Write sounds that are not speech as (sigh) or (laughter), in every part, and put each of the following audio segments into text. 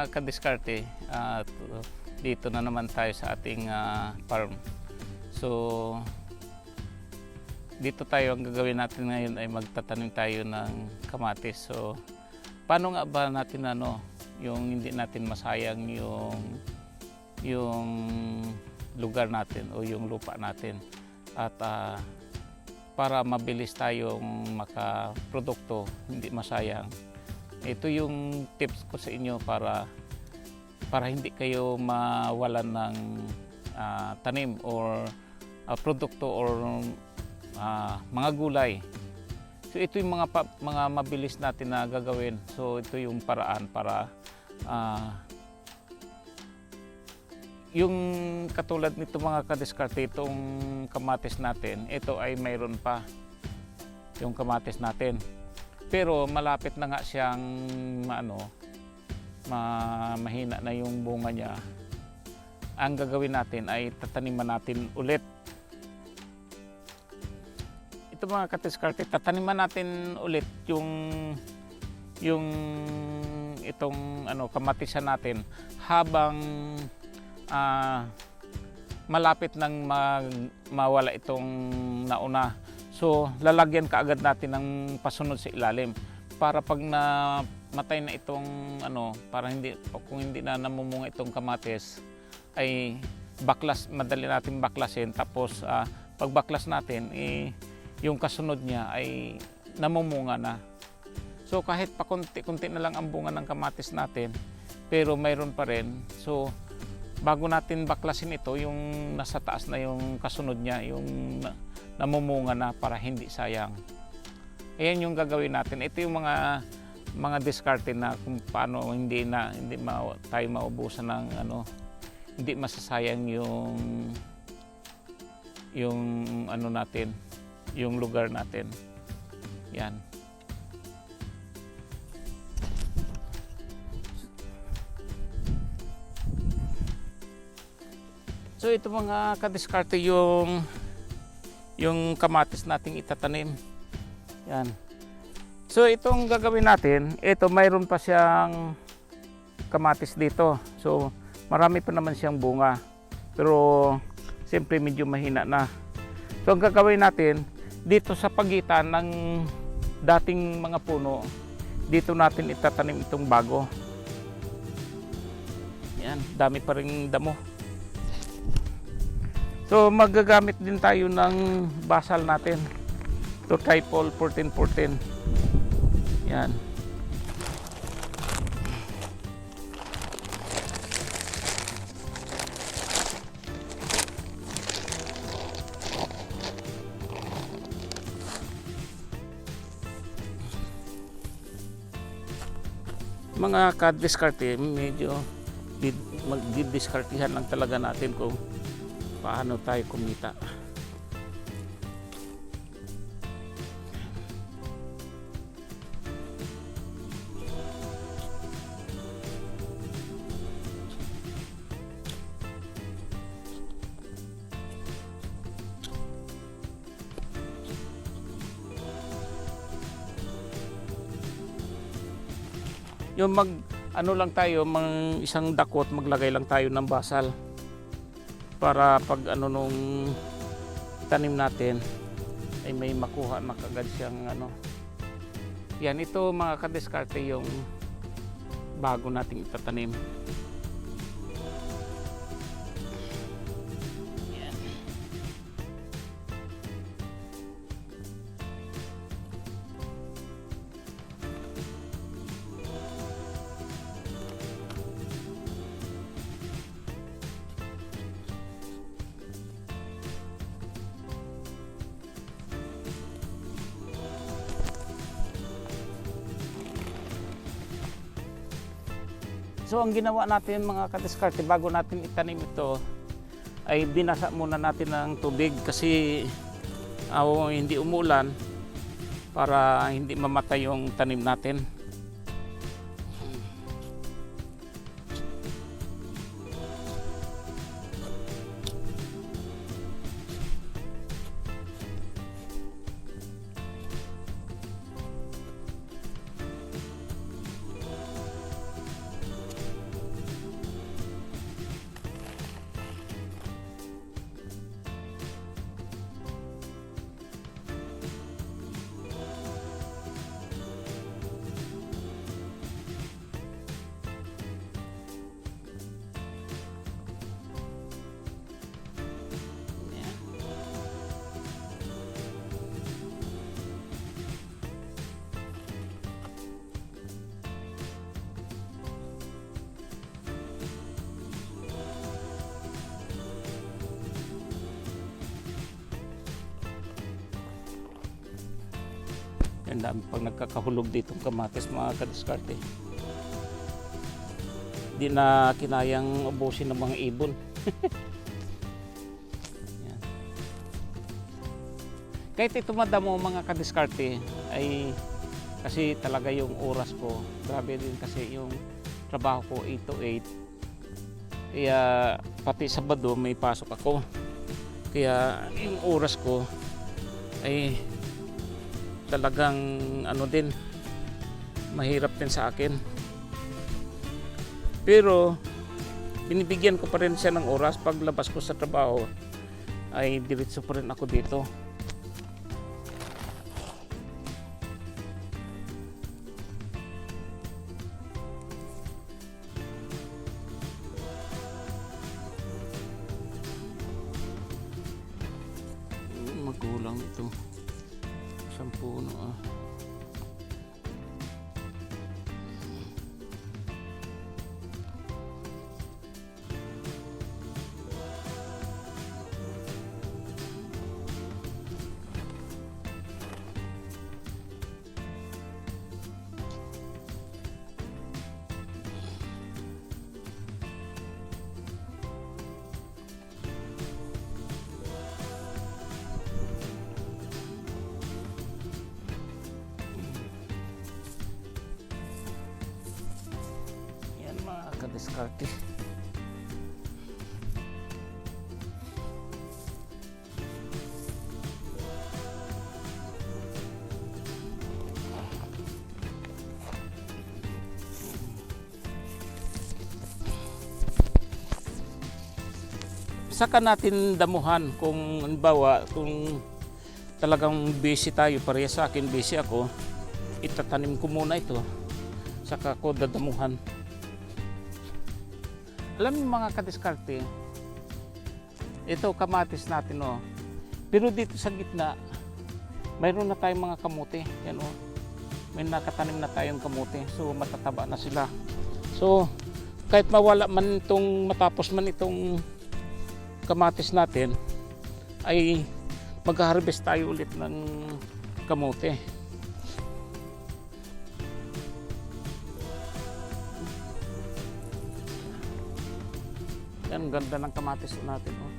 Mga kadiskarte, at dito na naman tayo sa ating ah, farm. So, dito tayo, ang gagawin natin ngayon ay magtatanim tayo ng kamatis. So, paano nga ba natin ano, yung hindi natin masayang yung yung lugar natin o yung lupa natin at ah, para mabilis tayong makaprodukto, hindi masayang. Ito yung tips ko sa inyo para para hindi kayo mawalan ng ah, tanim or ah, produkto or ah, mga gulay. So ito yung mga pa- mga mabilis natin na gagawin. So ito yung paraan para ah, yung katulad nito mga kadiskarte, itong kamatis natin, ito ay mayroon pa yung kamatis natin. Pero malapit na nga siyang ano, ma mahina na yung bunga niya. Ang gagawin natin ay tataniman natin ulit. Ito mga kadiskarte, tataniman natin ulit yung yung itong ano kamatisan natin habang ah, malapit nang mag, mawala itong nauna. So, lalagyan kaagad natin ng pasunod sa ilalim para pag na matay na itong ano, para hindi kung hindi na namumunga itong kamatis ay baklas madali natin baklasin tapos ah, pag baklas natin eh, yung kasunod niya ay namumunga na. So kahit pa konti-konti na lang ang bunga ng kamatis natin pero mayroon pa rin. So bago natin baklasin ito, yung nasa taas na yung kasunod niya, yung na- namumunga na para hindi sayang. Ayan yung gagawin natin. Ito yung mga mga diskarte na kung paano hindi na hindi ma, tayo maubusan ng ano hindi masasayang yung yung ano natin yung lugar natin yan So ito mga kadiskarte yung yung kamatis nating itatanim. Yan. So itong gagawin natin, ito mayroon pa siyang kamatis dito. So marami pa naman siyang bunga. Pero siyempre medyo mahina na. So ang gagawin natin, dito sa pagitan ng dating mga puno, dito natin itatanim itong bago. Yan, dami pa ring damo. So magagamit din tayo ng basal natin. To Typol 1414. Yan. Mga ka-discarte, medyo di- mag-discartihan lang talaga natin kung paano tayo kumita. Yung mag ano lang tayo, mang isang dakot maglagay lang tayo ng basal para pag ano nung tanim natin ay may makuha na kagad siyang ano. Yan ito mga kadiskarte yung bago nating itatanim So ang ginawa natin mga kadiskarte bago natin itanim ito ay binasa muna natin ng tubig kasi ah, hindi umulan para hindi mamatay yung tanim natin. Ang dami pang nagkakahulog dito kamatis mga kadiskarte. Di na kinayang ubusin ng mga ibon. (laughs) Kahit ito madamo mga kadiskarte ay kasi talaga yung oras ko. Grabe din kasi yung trabaho ko 8 to 8. Kaya pati Sabado may pasok ako. Kaya yung oras ko ay talagang ano din mahirap din sa akin. Pero binibigyan ko pa rin siya ng oras paglabas ko sa trabaho ay diretso pa rin ako dito. Magulang ito. Isang puno ah. Kadiskarte. Saka natin damuhan kung halimbawa kung talagang busy tayo, pareha sa akin busy ako, itatanim ko muna ito saka ko dadamuhan. Alam mo mga kadiskarte, ito kamatis natin oh. Pero dito sa gitna, mayroon na tayong mga kamote. Yan oh. May nakatanim na tayong kamote. So matataba na sila. So kahit mawala man itong matapos man itong kamatis natin ay mag-harvest tayo ulit ng kamote. Ganda ng kamatis natin. Oh.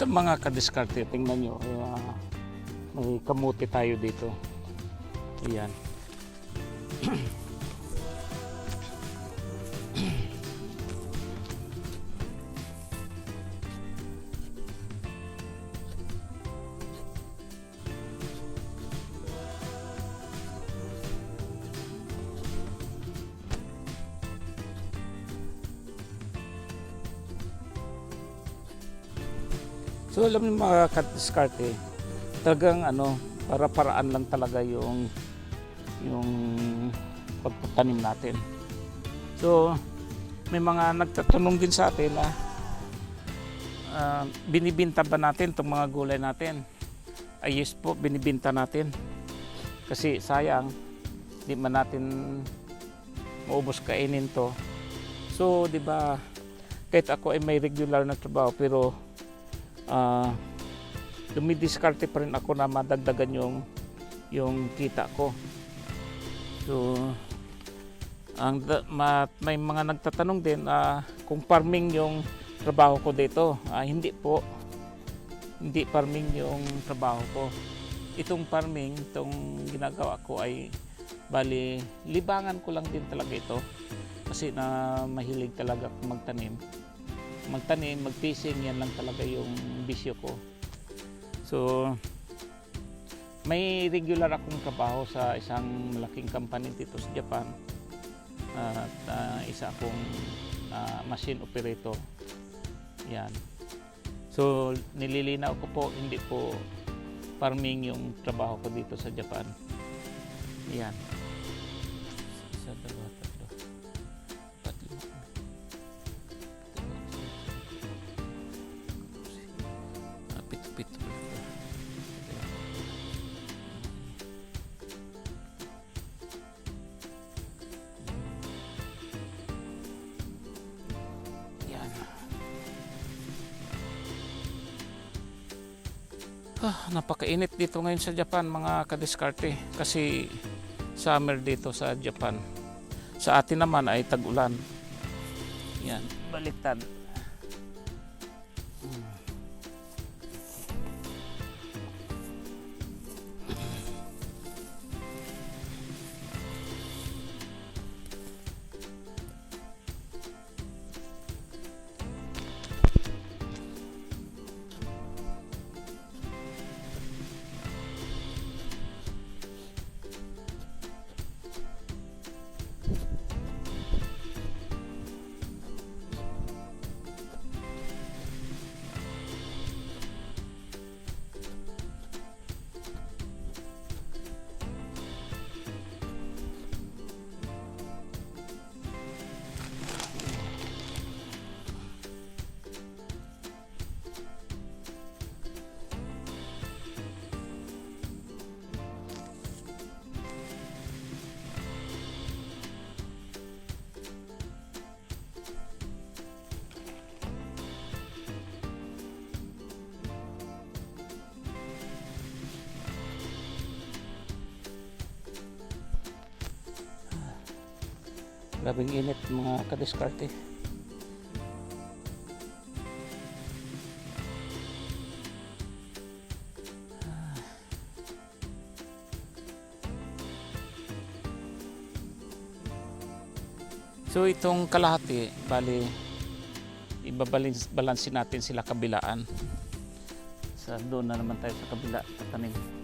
Ito mga kadiskarte, tingnan nyo. ah, may kamuti tayo dito. Ayan. So alam niyo mga kadiskarte, talagang ano, para paraan lang talaga yung yung pagtatanim natin. So may mga nagtatanong din sa atin na ah, binibinta ba natin itong mga gulay natin? Ay yes po, binibinta natin. Kasi sayang, di man natin maubos kainin to. So, di ba, kahit ako ay may regular na trabaho, pero ah dumidiskarte pa rin ako na madagdagan yung yung kita ko. So, ang ma- may mga nagtatanong din ah, kung farming yung trabaho ko dito. Ah, hindi po. Hindi farming yung trabaho ko. Itong farming, itong ginagawa ko ay bali libangan ko lang din talaga ito. Kasi na mahilig talaga akong magtanim. Magtanim, mag-fishing, yan lang talaga yung bisyo ko. So, may regular akong trabaho sa isang malaking company dito sa Japan. At ah, isa akong ah, machine operator. Yan. So, nililinaw ko po, hindi po farming yung trabaho ko dito sa Japan. Yan. Ah, napakainit dito ngayon sa Japan mga kadiskarte kasi summer dito sa Japan. Sa atin naman ay tag-ulan. Yan, baliktad. Grabing init mga kadiskarte. So itong kalahati, bali ibabalance balansin natin sila kabilaan. Sa doon na naman tayo sa kabila tatanim.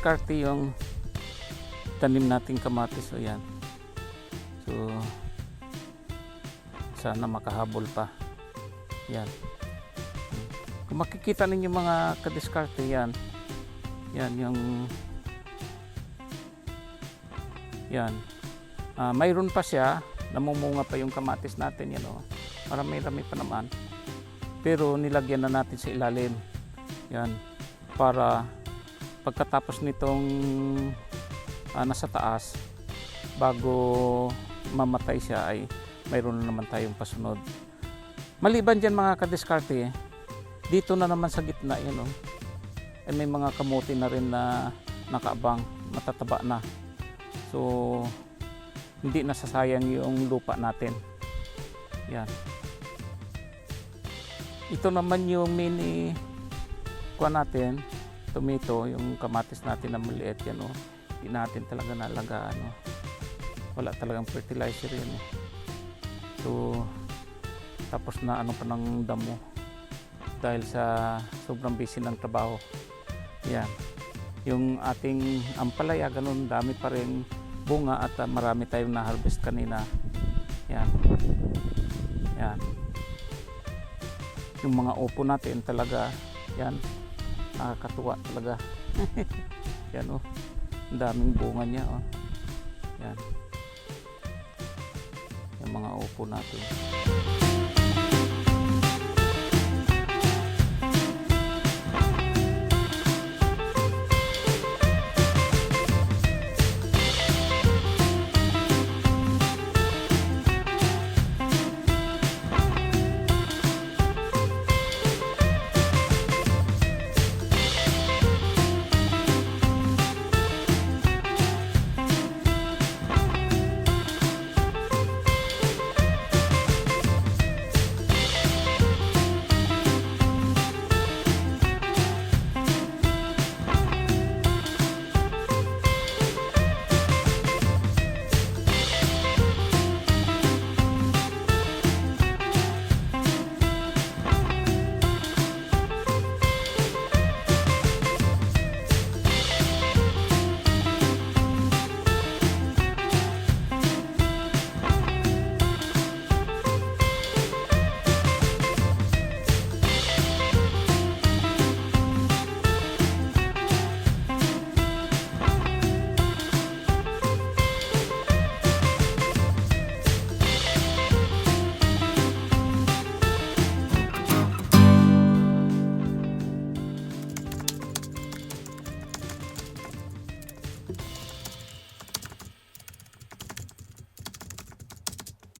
Mga kadiskarte yung tanim nating kamatis. So yan. So sana makahabol pa. Yan. Kung makikita ninyo mga kadiskarte yan. Yan yung yan. Ah, mayroon pa siya. Namumunga pa yung kamatis natin. Yan o. Marami-rami pa naman. Pero nilagyan na natin sa ilalim. Yan. Para pagkatapos nitong ah, nasa taas bago mamatay siya ay mayroon na naman tayong pasunod. Maliban dyan mga kadiskarte dito na naman sa gitna yun oh, ay may mga kamuti na rin na nakaabang matataba na. So hindi nasasayang yung lupa natin. Yan. Ito naman yung mini kuha natin tomato, yung kamatis natin na maliit yan oh. Di natin talaga nalagaan. No? Wala talagang fertilizer yun. Eh. So, tapos na ano pa ng damo dahil sa sobrang busy ng trabaho. Yan. Yung ating ampalaya, ganun, dami pa rin bunga at ah, marami tayong na-harvest kanina. Yan. Yan. Yung mga upo natin talaga, yan, nakakatuwa talaga. (laughs) yan oh. Ang daming bunga niya oh. Yan. Yung mga upo natin.